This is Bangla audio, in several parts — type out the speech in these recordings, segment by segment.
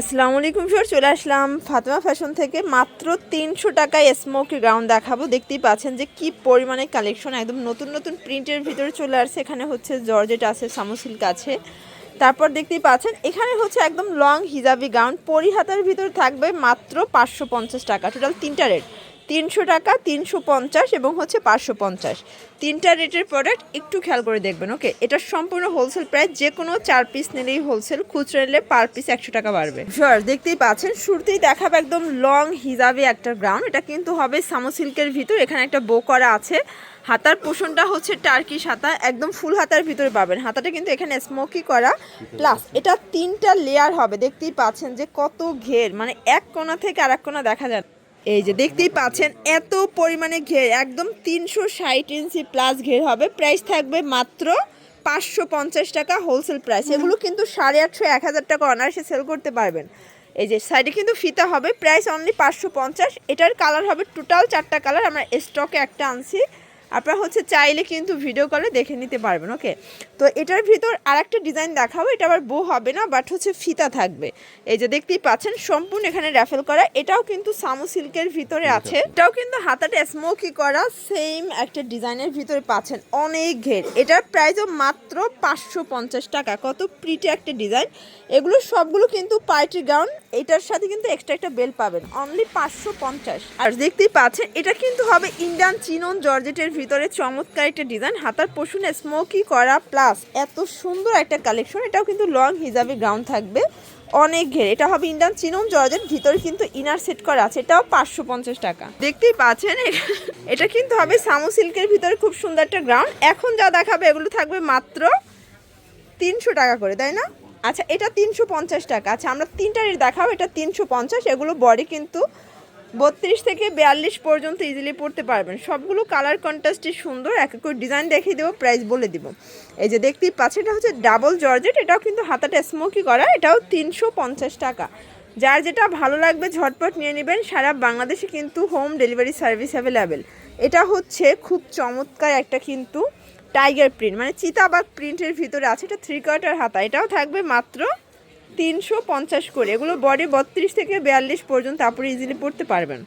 আসসালামু আলাইকুম ফিওর চলে আসলাম ফাতেমা ফ্যাশন থেকে। মাত্র তিনশো টাকায় স্মোক গ্রাউন্ড দেখাবো। দেখতেই পাচ্ছেন যে কি পরিমাণে কালেকশন একদম নতুন নতুন প্রিন্টের ভিতরে চলে আসছে। এখানে হচ্ছে জর্জেট আছে সামুসিল্ক আছে। তারপর দেখতেই পাচ্ছেন, এখানে হচ্ছে একদম লং হিজাবি গাউন পরিহাতার ভিতর থাকবে মাত্র পাঁচশো পঞ্চাশ টাকা। টোটাল তিনটা রেট। তিনশো টাকা, তিনশো পঞ্চাশ এবং হচ্ছে পাঁচশো পঞ্চাশ। তিনটা রেটের প্রোডাক্ট একটু খেয়াল করে দেখবেন ওকে এটা সম্পূর্ণ হোলসেল প্রাইস যে কোনো চার পিস নিলেই হোলসেল খুচরা নিলে পার পিস একশো টাকা বাড়বে। শিওর দেখতেই পাচ্ছেন, শুরুতেই দেখাবে একদম লং হিজাবে একটা গ্রাউন্ড এটা কিন্তু হবে সামো সিল্কের ভিতর, এখানে একটা বো করা আছে। হাতার পোষণটা হচ্ছে টার্কি হাতা, একদম ফুল হাতার ভিতরে পাবেন। হাতাটা কিন্তু এখানে স্মোকি করা প্লাস এটা তিনটা লেয়ার হবে, দেখতেই পাচ্ছেন যে কত ঘের মানে এক কোণা থেকে আর এক কোণা দেখা যায় এই যে দেখতেই পাচ্ছেন এত পরিমাণে ঘের একদম তিনশো ষাট ইঞ্চি প্লাস ঘের হবে। প্রাইস থাকবে মাত্র পাঁচশো পঞ্চাশ টাকা হোলসেল প্রাইস এগুলো কিন্তু সাড়ে আটশো এক হাজার টাকা অনায়াসে সেল করতে পারবেন। এই যে সাইডে কিন্তু ফিতা হবে প্রাইস অনলি পাঁচশো পঞ্চাশ। এটার কালার হবে টোটাল চারটা কালার আমরা স্টকে একটা আনছি। আপনারা হচ্ছে চাইলে কিন্তু ভিডিও কলে দেখে নিতে পারবেন ওকে তো এটার ভিতর আরেকটা ডিজাইন দেখাবো এটা আবার বো হবে না বাট হচ্ছে ফিতা থাকবে। এই যে দেখতেই পাচ্ছেন সম্পূর্ণ এখানে র্যাফেল করা এটাও কিন্তু সামু সিল্কের ভিতরে আছে। এটাও কিন্তু হাতাটা স্মোকি করা সেম একটা ডিজাইনের ভিতরে পাচ্ছেন অনেক ঘের। এটার প্রাইসও মাত্র পাঁচশো পঞ্চাশ টাকা কত প্রিটি একটা ডিজাইন এগুলো সবগুলো কিন্তু পার্টি গাউন এটার সাথে কিন্তু এক্সট্রা একটা বেল পাবেন অনলি পাঁচশো পঞ্চাশ। আর দেখতেই পাচ্ছেন এটা কিন্তু হবে ইন্ডিয়ান চিনন জর্জেটের ভিতরে চমৎকার একটা ডিজাইন হাতার পশুনে স্মোকি করা প্লাস এত সুন্দর একটা কালেকশন এটাও কিন্তু লং হিজাবি গ্রাউন্ড থাকবে। অনেক ঘের, এটা হবে ইন্ডিয়ান চিনন জর্জেট ভিতরে কিন্তু ইনার সেট করা আছে, এটাও পাঁচশো পঞ্চাশ টাকা। দেখতেই পাচ্ছেন এটা কিন্তু হবে সামু সিল্কের ভিতরে খুব সুন্দর একটা গ্রাউন্ড এখন যা দেখাবে এগুলো থাকবে মাত্র তিনশো টাকা করে, তাই না? আচ্ছা এটা তিনশো পঞ্চাশ টাকা। আচ্ছা আমরা তিনটা রেট দেখাবো, এটা তিনশো পঞ্চাশ, এগুলো বডি কিন্তু বত্রিশ থেকে বিয়াল্লিশ পর্যন্ত ইজিলি পড়তে পারবেন। সবগুলো কালার কন্ট্রাস্টই সুন্দর, এক এক ডিজাইন দেখিয়ে দেবো প্রাইস বলে দিব। এই যে দেখতেই পাচ্ছেন, এটা হচ্ছে ডাবল জর্জেট এটাও কিন্তু হাতাটা স্মোকি করা, এটাও তিনশো পঞ্চাশ টাকা। যার যেটা ভালো লাগবে, ঝটপট নিয়ে নেবেন, সারা বাংলাদেশে কিন্তু হোম ডেলিভারি সার্ভিস অ্যাভেলেবেল এটা হচ্ছে খুব চমৎকার একটা কিন্তু টাইগার প্রিন্ট মানে চিতাবাগ প্রিন্টের ভিতরে আছে, এটা থ্রি কোয়ার্টার হাতা, এটাও থাকবে মাত্র তিনশো পঞ্চাশ করে। এগুলো বডি বত্রিশ থেকে বিয়াল্লিশ পর্যন্ত আপনি ইজিলি পড়তে পারবেন।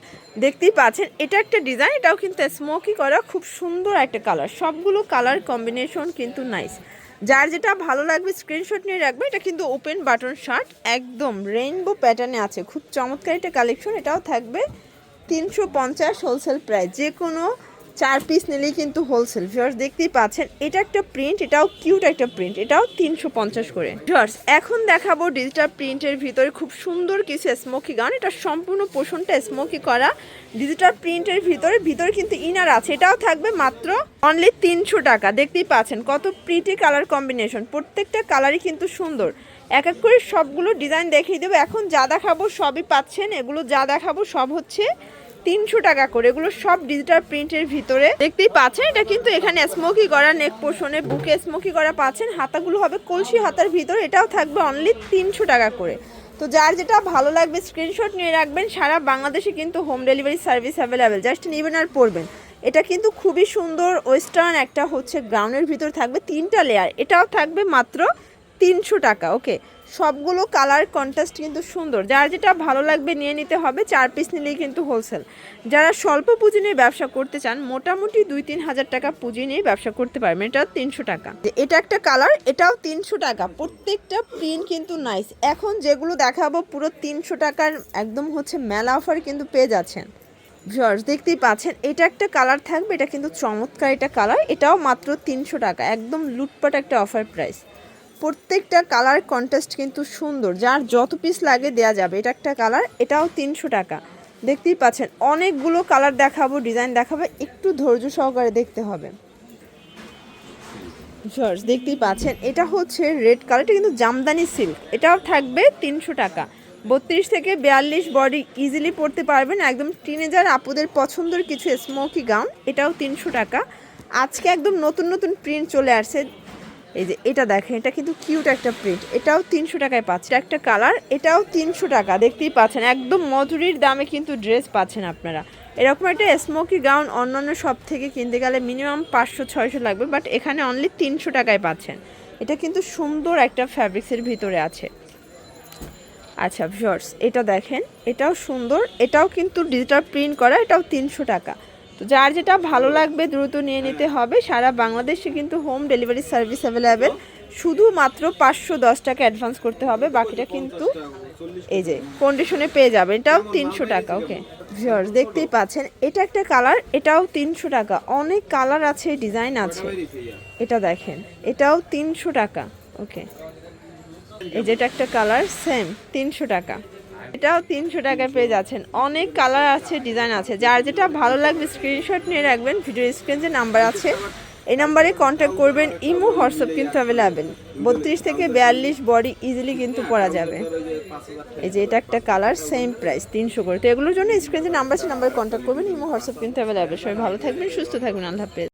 দেখতেই পাচ্ছেন, এটা একটা ডিজাইন এটাও কিন্তু স্মোকি করা, খুব সুন্দর একটা কালার সবগুলো কালার কম্বিনেশন কিন্তু নাইস যার যেটা ভালো লাগবে স্ক্রিনশট নিয়ে রাখবে, এটা কিন্তু ওপেন বাটন শার্ট একদম রেইনবো প্যাটার্নে আছে। খুব চমৎকার একটা কালেকশন এটাও থাকবে তিনশো পঞ্চাশ হোলসেল প্রাইস যে কোনো চার পিস নিলেই কিন্তু হোলসেল ভিউয়ার্স দেখতেই পাচ্ছেন, এটা একটা প্রিন্ট এটাও কিউট একটা প্রিন্ট এটাও তিনশো পঞ্চাশ করে। ভিউয়ার্স এখন দেখাবো ডিজিটাল প্রিন্টের ভিতরে খুব সুন্দর কিছু স্মোকি গান এটা সম্পূর্ণ পোষণটা স্মোকি করা। ডিজিটাল প্রিন্টের ভিতরে ভিতরে কিন্তু ইনার আছে, এটাও থাকবে মাত্র অনলি তিনশো টাকা। দেখতেই পাচ্ছেন, কত প্রিটি কালার কম্বিনেশন প্রত্যেকটা কালারই কিন্তু সুন্দর। এক এক করে সবগুলো ডিজাইন দেখিয়ে দেবো। এখন যা দেখাবো সবই পাচ্ছেন, এগুলো যা দেখাবো সব হচ্ছে তিনশো টাকা করে। এগুলো সব ডিজিটাল প্রিন্টের ভিতরে। দেখতেই পাচ্ছেন, এটা কিন্তু এখানে স্মোকি করা নেক পোষণে বুকে স্মোকি করা পাচ্ছেন। হাতাগুলো হবে কলসি হাতার ভিতরে, এটাও থাকবে অনলি তিনশো টাকা করে। তো যার যেটা ভালো লাগবে স্ক্রিনশট নিয়ে রাখবেন। সারা বাংলাদেশে কিন্তু home delivery service available just নেবেন আর পড়বেন এটা কিন্তু খুবই সুন্দর ওয়েস্টার্ন একটা হচ্ছে গ্রাউন্ডের ভিতর থাকবে তিনটা লেয়ার এটাও থাকবে মাত্র তিনশো টাকা ওকে সবগুলো কালার কন্ট্রাস্ট কিন্তু সুন্দর। যার যেটা ভালো লাগবে নিয়ে নিতে হবে, চার পিস নিলেই কিন্তু হোলসেল যারা স্বল্প পুঁজি নিয়ে ব্যবসা করতে চান, মোটামুটি দুই তিন হাজার টাকা পুঁজি নিয়ে ব্যবসা করতে পারবেন। এটা তিনশো টাকা। এটা একটা কালার এটাও তিনশো টাকা। প্রত্যেকটা প্রিন্ট কিন্তু নাইস এখন যেগুলো দেখাবো, পুরো তিনশো টাকার একদম হচ্ছে মেলা অফার কিন্তু পেয়ে যাচ্ছেন। ভিউয়ার্স দেখতেই পাচ্ছেন, এটা একটা কালার থাকবে, এটা কিন্তু চমৎকার এটা কালার এটাও মাত্র তিনশো টাকা। একদম লুটপাট একটা অফার প্রাইস প্রত্যেকটা কালার কন্টেস্ট কিন্তু সুন্দর। যার যত পিস লাগে দেয়া যাবে। এটা একটা কালার এটাও তিনশো টাকা। দেখতেই পাচ্ছেন, অনেকগুলো কালার দেখাবো ডিজাইন দেখাবো, একটু ধৈর্য সহকারে দেখতে হবে। জর্জ দেখতেই পাচ্ছেন, এটা হচ্ছে রেড কালার এটা কিন্তু জামদানি সিল্ক এটাও থাকবে তিনশো টাকা। বত্রিশ থেকে বিয়াল্লিশ বডি ইজিলি পড়তে পারবেন, একদম টিনেজার আপুদের পছন্দের কিছু স্মোকি গাউন এটাও তিনশো টাকা। আজকে একদম নতুন নতুন প্রিন্ট চলে আসছে এই যে এটা দেখেন, এটা কিন্তু কিউট একটা প্রিন্ট এটাও তিনশো টাকায় পাচ্ছেন। একটা কালার এটাও তিনশো টাকা, দেখতেই পাচ্ছেন। একদম মজুরির দামে কিন্তু ড্রেস পাচ্ছেন আপনারা। এরকম একটা স্মোকি গাউন অন্যান্য সব থেকে কিনতে গেলে মিনিমাম পাঁচশো, ছয়শো লাগবে বাট এখানে অনলি তিনশো টাকায় পাচ্ছেন। এটা কিন্তু সুন্দর একটা ফ্যাব্রিক্সের ভিতরে আছে। আচ্ছা ভিউয়ার্স এটা দেখেন, এটাও সুন্দর। এটাও কিন্তু ডিজিটাল প্রিন্ট করা, এটাও তিনশো টাকা। তো যার যেটা ভালো লাগবে দ্রুত নিয়ে নিতে হবে। সারা বাংলাদেশে কিন্তু হোম ডেলিভারি সার্ভিস অ্যাভেলেবেল শুধুমাত্র পাঁচশো দশ টাকা অ্যাডভান্স করতে হবে, বাকিটা কিন্তু এই যে কন্ডিশনে পেয়ে যাবেন এটাও তিনশো টাকা ওকে ভিউয়ার্স দেখতেই পাচ্ছেন, এটা একটা কালার এটাও তিনশো টাকা। অনেক কালার আছে ডিজাইন আছে। এটা দেখেন, এটাও তিনশো টাকা ওকে এই যেটা একটা কালার সেম তিনশো টাকা। এটাও তিনশো টাকায় পেয়ে যাচ্ছেন। অনেক কালার আছে ডিজাইন আছে। যার যেটা ভালো লাগবে স্ক্রিনশট নিয়ে রাখবেন ভিডিও স্ক্রিন যে নাম্বার আছে, এই নাম্বারে কন্ট্যাক্ট করবেন, ইমো, হোয়াটসঅ্যাপ কিন্তু অ্যাভেলেবেল বত্রিশ থেকে বিয়াল্লিশ বডি ইজিলি কিন্তু পরা যাবে। এই যে এটা একটা কালার সেম প্রাইস তিনশো করে। তো এগুলোর জন্য স্ক্রিন নাম্বার আছে নাম্বারে কন্ট্যাক্ট করবেন, ইমো, হোয়াটসঅ্যাপ কিন্তু অ্যাভেলেবেল সবাই ভালো থাকবেন, সুস্থ থাকবেন, আল্লাহ হাফেজ।